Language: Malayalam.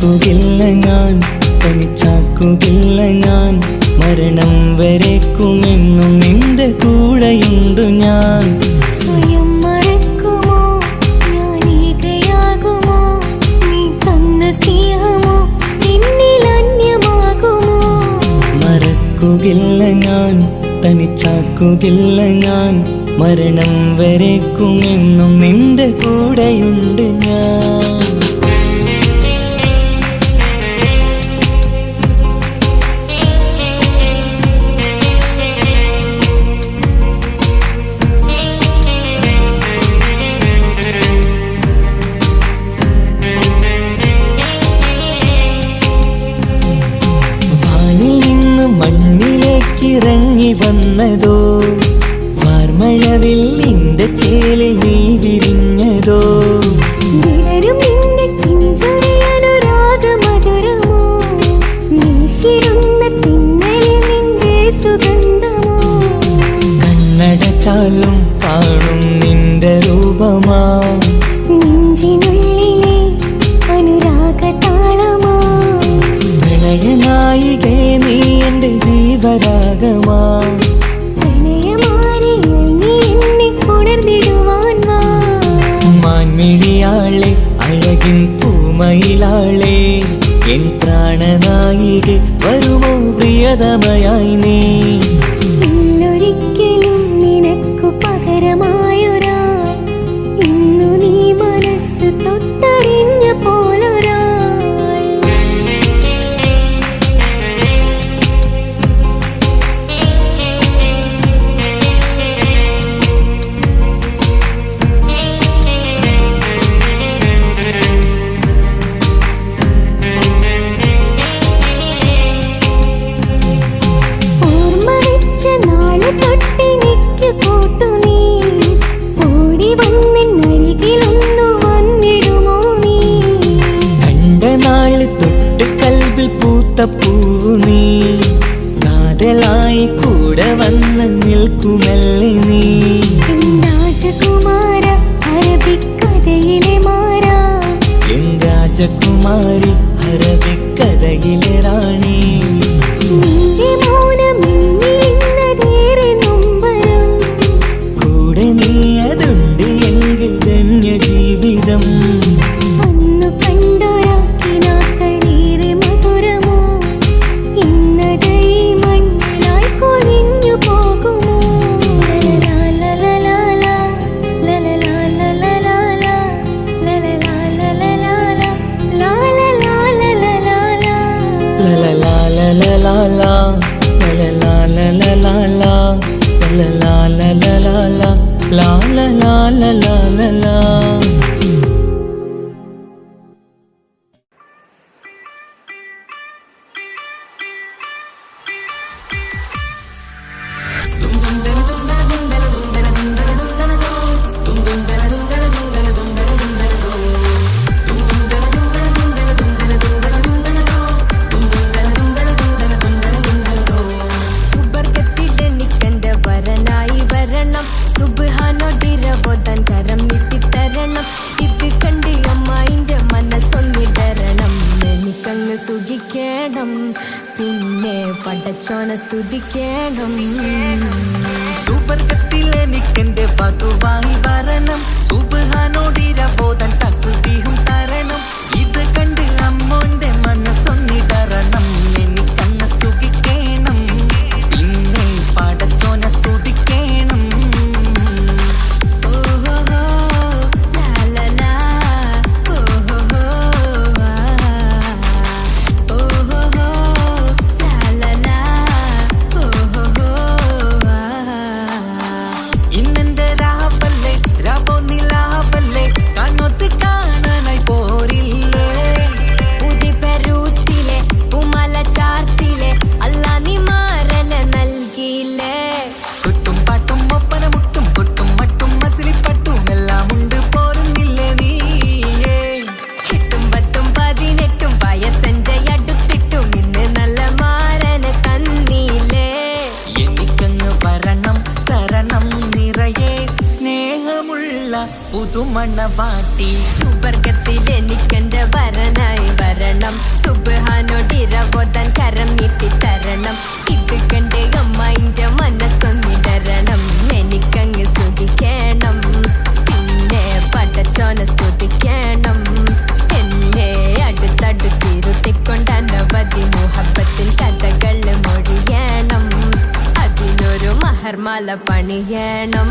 മറക്കുകയില്ല ഞാൻ തനിച്ചാക്കുകില്ല ഞാൻ. മരണം വരേക്കുമെന്നും നിന്റെ കൂടെയുണ്ട് ഞാൻ. സ്വയം ഞാൻ തനിച്ചാക്കുകില്ല നീ തന്ന അന്യമാകുമോ? ഞാൻ തനിച്ചാക്കുകയില്ല ഞാൻ. മരണം വരേക്കുമെന്നും നിന്റെ കൂടെയുണ്ട് ഞാൻ. വന്നതോ അഴകിൻ പൂമയിലാളേ എൻ പ്രാണനായിക വരുമോ പ്രിയതമയായി നീ. രാജകുമാരി ഹരവിക്കഥയിലെ റാണി. la la la la la la സുബാനോടിരവോദാൻ കരം നീട്ടിത്തരണം ഇത് കണ്ട് അമ്മായിന്റെ മനസ്സൊന്നിടരണം എനിക്കങ്ങ് സുഖിക്കണം. പിന്നെ പടച്ചോനെ സ്തുതിക്കണം. സുവർഗത്തിൽ എനിക്കെന്റെ വധുവായി വരണം. സുബാൻ പുതുമണവാട്ടി. സുബർഗത്തിൽ എനിക്കെന്റെ വരനായി വരണം. സുബഹാനോടിരവോതൻ കരം നീട്ടി തരണം. ഇത് കണ്ടേ അമ്മായിന്റെ മനസ്സൊന്നിടരണം എനിക്കങ്ങ് സുഖിക്കണം പിന്നെ പടച്ചോനെ സ്തുതിക്കണം. എന്നെ അടുത്തടുത്തിരുത്തിക്കൊണ്ട് അനവധി മുഹബത്തിൽ കഥകൾ മൊഴിയണം. അതിനൊരു മഹർമാല പണിയണം.